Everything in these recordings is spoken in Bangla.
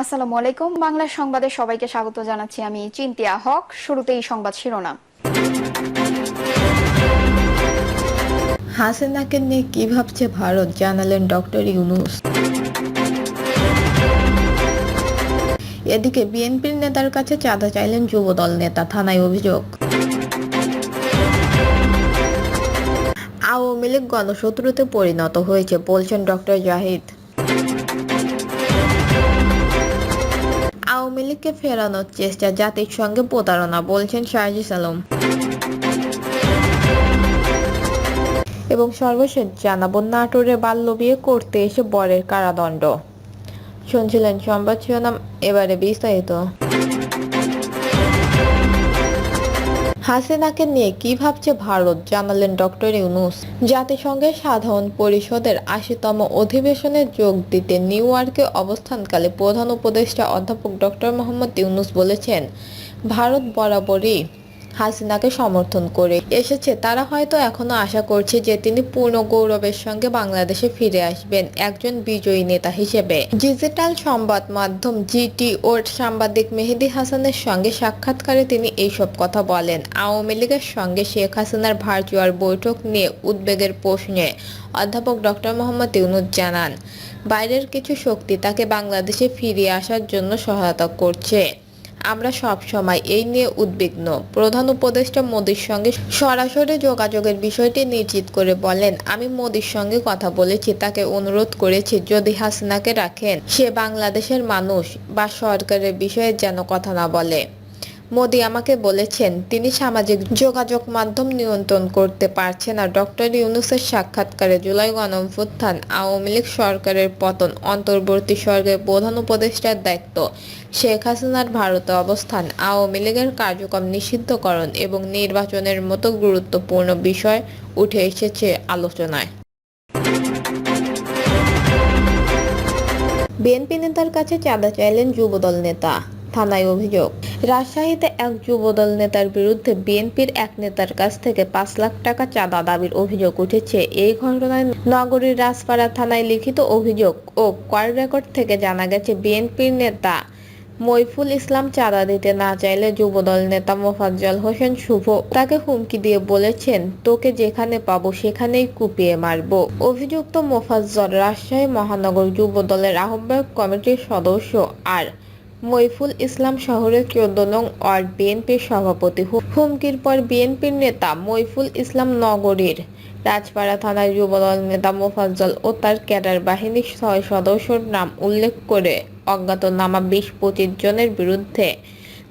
আসসালামু আলাইকুম। বাংলা সংবাদে সবাইকে স্বাগত জানাচ্ছি আমি চিন্তিয়া হক। শুরুতেই সংবাদ শিরোনাম। হাসিনাকে নিয়ে কি ভাবছে ভারত জানালেন ডক্টর ইউনুস। এদিকে বিএনপির নেতার কাছে চাঁদা চাইলেন যুবদল নেতা, থানায় অভিযোগ। আওয়ামী লীগ গণশত্রুতে পরিণত হয়েছে বলছেন ডক্টর জাহিদ। আওয়ামী লীগকে ফেরানোর চেষ্টা জাতির সঙ্গে প্রতারণা, বলছেন শাহজিস আলম। এবং সর্বশেষ জানাব, নাটোরে বাল্য বিয়ে করতে এসে বরের কারাদণ্ড। শুনছিলেন সংবাদ শিরোনাম, এবারে বিস্তারিত। হাসিনাকে নিয়ে কি ভাবছে ভারত জানালেন ডক্টর ইউনুস। জাতিসংঘের সাধারণ পরিষদের আশিতম অধিবেশনে যোগ দিতে নিউ ইয়র্কে অবস্থানকালে প্রধান উপদেষ্টা অধ্যাপক ডক্টর মোহাম্মদ ইউনুস বলেছেন, ভারত বরাবরই হাসিনাকে সমর্থন করে এসেছে। তারা হয়তো এখনও আশা করছে যে তিনি পূর্ণ গৌরবের সঙ্গে বাংলাদেশে ফিরে আসবেন একজন বিজয়ী নেতা হিসেবে। ডিজিটাল সংবাদ মাধ্যম জিটি ওর সাংবাদিক মেহেদি হাসানের সঙ্গে সাক্ষাৎকারে তিনি এইসব কথা বলেন। আওয়ামী লীগের সঙ্গে শেখ হাসিনার ভার্চুয়াল বৈঠক নিয়ে উদ্বেগের প্রশ্নে অধ্যাপক ডক্টর মোহাম্মদ ইউনুস জানান, বাইরের কিছু শক্তি তাকে বাংলাদেশে ফিরিয়ে আসার জন্য সহায়তা করছে। আমরা সব সময় এই নিয়ে উদ্বিগ্ন। প্রধান উপদেষ্টা মোদির সঙ্গে সরাসরি যোগাযোগের বিষয়টি নিশ্চিত করে বলেন, আমি মোদির সঙ্গে কথা বলেছি, তাকে অনুরোধ করেছি, যদি হাসিনাকে রাখেন, সে বাংলাদেশের মানুষ বা সরকারের বিষয়ে যেন কথা না বলে। মোদি আমাকে বলেছেন, তিনি সামাজিক যোগাযোগ মাধ্যম নিয়ন্ত্রণ করতে পারছে না। ডক্টর ইউনুসের সাক্ষাৎকারে জুলাই গণঅভ্যুত্থান আওয়ামী লীগ সরকারের পতন অন্তর্বর্তী সরকারের প্রধান উপদেষ্টার দায়িত্ব। শেখ হাসিনার ভারতে অবস্থান, আওয়ামী লীগের কার্যক্রম নিষিদ্ধকরণ এবং নির্বাচনের মতো গুরুত্বপূর্ণ বিষয় উঠে এসেছে আলোচনায়। বিএনপি নেতার কাছে চাঁদা চাইলেন যুবদল নেতা। থানায় অভিযোগ। রাজশাহীতে এক যুবদল নেতার বিরুদ্ধে বিএনপির এক নেতার কাছ থেকে পাঁচ লাখ টাকা চাঁদা দাবির অভিযোগ উঠেছে। এই ঘটনায় নগরীর রাজপাড়া থানায় লিখিত অভিযোগ ও কল রেকর্ড থেকে জানা গেছে, বিএনপির নেতা মইফুল ইসলাম চাঁদা দিতে না চাইলে যুবদল নেতা মোফাজ্জল হোসেন শুভ তাকে হুমকি দিয়ে বলেছেন, তোকে যেখানে পাবো সেখানেই কুপিয়ে মারবো। অভিযুক্ত মোফাজ্জল রাজশাহী মহানগর যুবদলের আহ্বায়ক কমিটির সদস্য আর মইফুল ইসলাম শহরের চোদ্দ নং ওয়ার্ড বিএনপির সভাপতি। হুমকির পর বিএনপির নেতা মইফুল ইসলাম নগরীর রাজপাড়া থানার যুবদল নেতা মোফাজ্জল ও তার ক্যাডার বাহিনীর ছয় সদস্যর নাম উল্লেখ করে অজ্ঞাতনামা বিশ পঁচিশ জনের বিরুদ্ধে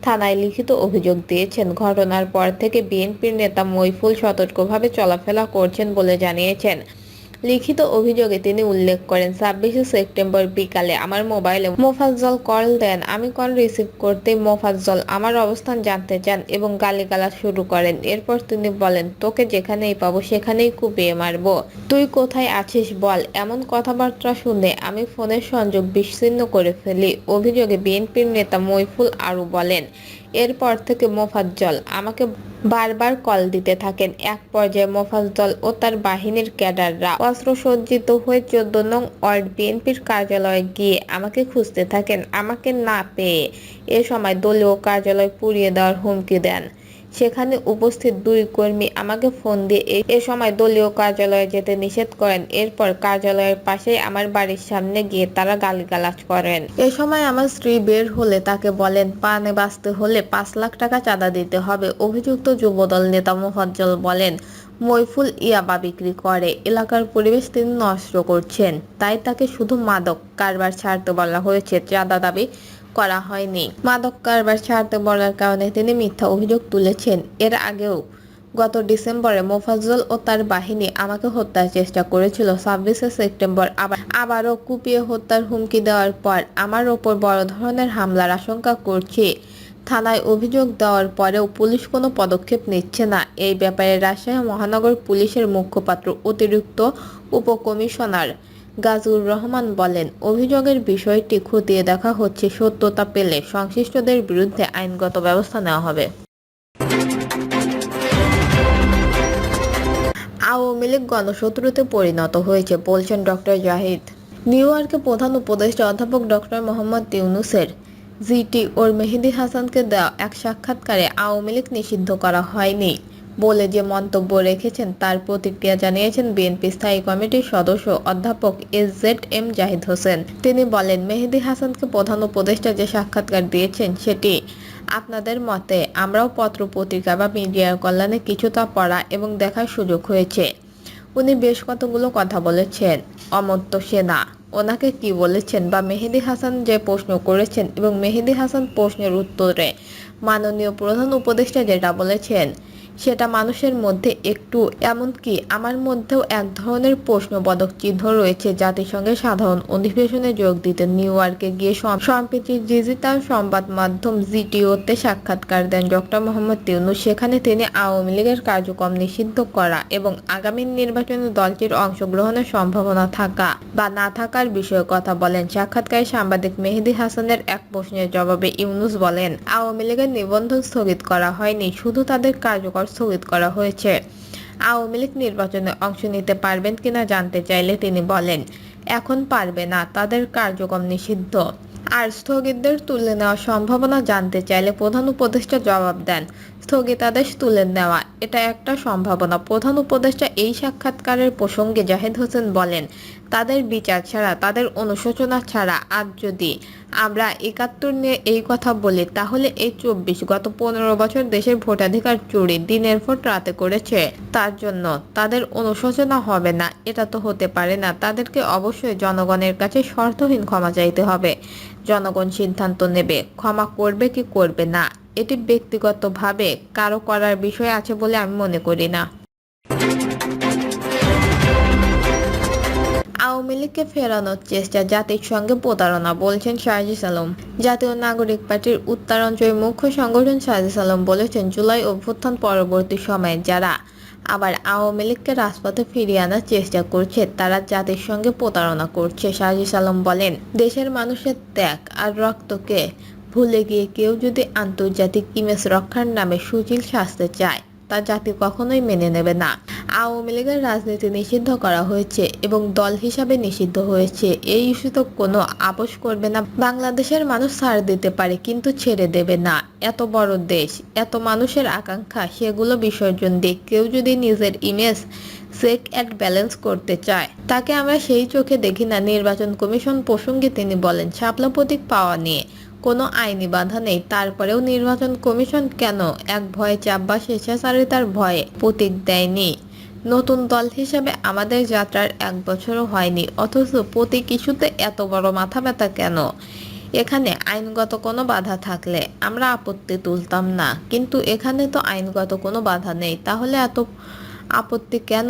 থানায় লিখিত অভিযোগ দিয়েছেন। ঘটনার পর থেকে বিএনপির নেতা মইফুল সতর্কভাবে চলাফেরা করছেন বলে জানিয়েছেন। লিখিত অভিযোগে তিনি উল্লেখ করেন, ছাব্বিশে সেপ্টেম্বর বিকালে আমার মোবাইলে মোফাজ্জল কল দেন। আমি কল রিসিভ করতে মোফাজ্জল আমার অবস্থান জানতে চান এবং গালিগালাজ শুরু করেন। এরপর তিনি বলেন, তোকে যেখানেই পাবো সেখানেই কুপিয়ে মারবো। তুই কোথায় আছিস বল, এমন কথাবার্তা শুনে আমি ফোনের সংযোগ বিচ্ছিন্ন করে ফেলি, অভিযোগে বিএনপির নেতা মইফুল আরও বলেন। এরপর থেকে মোফাজ্জল আমাকে বারবার কল দিতে থাকেন। এক পর্যায়ে মোফাজ্জল ও তার বাহিনীর ক্যাডাররা অস্ত্রসজ্জিত হয়ে চোদ্দ নং ওয়ার্ড বিএনপির কার্যালয়ে গিয়ে আমাকে খুঁজতে থাকেন। আমাকে না পেয়ে এ সময় দলীয় কার্যালয় পুড়িয়ে দেওয়ার হুমকি দেন। সেখানে উপস্থিত দুই কর্মী আমাকে ফোন দিয়ে এ- সময় দলীয় কার্যালয়ে যেতে নিষেধ করেন। এরপর কার্যালয়ের পাশেই আমার বাড়ির সামনে গিয়ে তারা গালিগালাজ করেন। এ সময় আমার স্ত্রী বের হলে তাকে বলেন, পানে বাঁচতে হলে পাঁচ লাখ টাকা চাঁদা দিতে হবে। অভিযুক্ত যুবদল নেতা মোফাজ্জল বলেন মইফুল ইয়াবা বিক্রি করে। এলাকার পরিবেশ তিনি নষ্ট করছেন। তাই তাকে শুধু মাদক কারবার ছাড়তে বলা হয়েছে। চাঁদা দাবি করা হয়নি। মাদক কারবার ছাড়তে বলার কারণে তিনি মিথ্যা অভিযোগ তুলেছেন। এর আগেও গত ডিসেম্বরে মোফাজ্জল ও তার বাহিনী আমাকে হত্যার চেষ্টা করেছিল। ছাব্বিশে সেপ্টেম্বর আবার আবারও কুপিয়ে হত্যার হুমকি দেওয়ার পর আমার ওপর বড় ধরনের হামলার আশঙ্কা করছে। থানায় অভিযোগ দেওয়ার পরেও পুলিশ কোনো পদক্ষেপ নিচ্ছে না। এই ব্যাপারে রাজশাহী মহানগর পুলিশের মুখপাত্র অতিরিক্ত উপকমিশনার গাজুর রহমান বলেন, অভিযোগের বিষয়টি খতিয়ে দেখা হচ্ছে সত্যতা পেলে সংশ্লিষ্টদের বিরুদ্ধে আইনগত ব্যবস্থা নেওয়া হবে। আওয়ামী লীগ গণশত্রুতে পরিণত হয়েছে, বলছেন ডক্টর জাহিদ। নিউ ইয়র্কে প্রধান উপদেষ্টা অধ্যাপক ডক্টর মোহাম্মদ ইউনুসের জিটি ওর মেহেদি হাসানকে দেওয়া এক সাক্ষাৎকারে আওয়ামী লীগ নিষিদ্ধ করা হয়নি। বলে যে মন্তব্য রেখেছেন, তার প্রতিক্রিয়া জানিয়েছেন বিএনপি স্থায়ী কমিটির সদস্য অধ্যাপক S Z M Jahid Hossain. তিনি বলেন, মেহেদি হাসানকে প্রধান উপদেষ্টা যে সাক্ষাৎকার দিয়েছেন সেটি আপনাদের মতে আমরাও পত্র পত্রিকা বা মিডিয়ার কল্যাণে কিছুটা পড়া এবং দেখার সুযোগ হয়েছে। উনি বেশ কতগুলো কথা বলেছেন, অমর্ত্য সেনা, ওনাকে কি বলেছেন বা মেহেদি হাসান যে প্রশ্ন করেছেন এবং মেহেদি হাসান প্রশ্নের উত্তরে মাননীয় প্রধান উপদেষ্টা যেটা বলেছেন সেটা মানুষের মধ্যে একটু, এমনকি আমার মধ্যেও এক ধরনের প্রশ্নবোধক চিহ্ন রয়েছে জাতিসংঘের সাধারণ অধিবেশনে যোগ দিতে নিউ ইয়র্কে গিয়ে সম- সম্প্রতি ডিজিটাল সংবাদ মাধ্যম জিটিওতে সাক্ষাৎকার দেন ডক্টর মোহাম্মদ ইউনুস। সেখানে তিনি আওয়ামী লীগের কার্যক্রম নিষিদ্ধ করা এবং আগামী নির্বাচনে দলটির অংশগ্রহণের সম্ভাবনা থাকা বা না থাকার বিষয়ে কথা বলেন। সাক্ষাৎকারে সাংবাদিক মেহেদি হাসানের এক প্রশ্নের জবাবে ইউনুস বলেন, আওয়ামী লীগের নিবন্ধন স্থগিত করা হয়নি, শুধু তাদের কার্যকর স্থগিত করা হয়েছে। আওয়ামী লীগ নির্বাচনে অংশ নিতে পারবেন কিনা জানতে চাইলে তিনি বলেন, এখন পারবে না, তাদের কার্যক্রম নিষিদ্ধ। আর স্থগিতদের তুলে নেওয়ার সম্ভাবনা জানতে চাইলে প্রধান উপদেষ্টা জবাব দেন। স্থগিতাদেশ তুলে নেওয়া। এটা একটা সম্ভাবনা। প্রধান উপদেষ্টা এই সাক্ষাৎকারের প্রসঙ্গে জাহেদ হোসেন বলেন, তাদের বিচার ছাড়া, তাদের অনুশোচনা ছাড়া আজ যদি আমরা একাত্তর নিয়ে এই কথা বলি, তাহলে এই চব্বিশ গত পনেরো বছর দেশের ভোটাধিকার চুরি দিনের ভোট রাতে করেছে। তার জন্য তাদের অনুশোচনা হবে না। এটা তো হতে পারে না। তাদেরকে অবশ্যই জনগণের কাছে শর্তহীন ক্ষমা চাইতে হবে। জনগণ সিদ্ধান্ত নেবে। ক্ষমা করবে কি করবে না? এটি ব্যক্তিগতভাবে কারও করার বিষয় আছে বলে আমি মনে করি না। আওয়ামী লীগকে ফেরানোর চেষ্টা জাতির সঙ্গে প্রতারণা, বলছেন শাহজিস আলম। জাতীয় নাগরিক পার্টির উত্তরাঞ্চলের মুখ্য সংগঠন শাহজিস আলম বলেছেন, জুলাই অভ্যুত্থান পরবর্তী সময়ে যারা আবার আওয়ামী লীগকে রাজপথে ফিরিয়ে আনার চেষ্টা করছে, তারা জাতির সঙ্গে প্রতারণা করছে। শাহজিস আলম বলেন, দেশের মানুষের ত্যাগ আর রক্তকে ভুলে গিয়ে কেউ যদি আন্তর্জাতিক ইমেজ রক্ষার নামে সুচিল শাস্তি চায়, তা জাতি কখনোই মেনে নেবে না। আওয়ামী লীগের রাজনীতি নিষিদ্ধ করা হয়েছে এবং দল হিসাবে নিষিদ্ধ হয়েছে। এই ইস্যুতে কোনো আপোষ করবে না। বাংলাদেশের মানুষ ছাড় দিতে পারে, কিন্তু ছেড়ে দেবে না। এত বড় দেশ, এত মানুষের আকাঙ্ক্ষা, সেগুলো বিসর্জন দিয়ে কেউ যদি নিজের ইমেজ চেক অ্যান্ড ব্যালেন্স করতে চায়, তাকে আমরা সেই চোখে দেখি না। নির্বাচন কমিশন প্রসঙ্গে তিনি বলেন শাপলা প্রতীক পাওয়া নিয়ে কোনো আইনি বাধা নেই। তারপরেও নির্বাচন কমিশন কেন এক ভয়ে চাপ বা স্বেচ্ছাচারিতার ভয়ে প্রতীক দেয়নি? নতুন দল হিসেবে আমাদের যাত্রার এক বছরও হয়নি। অথচ প্রতি কিছুতে এত বড় মাথা ব্যথা কেন? এখানে আইনগত কোনো বাধা থাকলে আমরা আপত্তি তুলতাম না। কিন্তু এখানে তো আইনগত কোনো বাধা নেই। তাহলে এত আপত্তি কেন?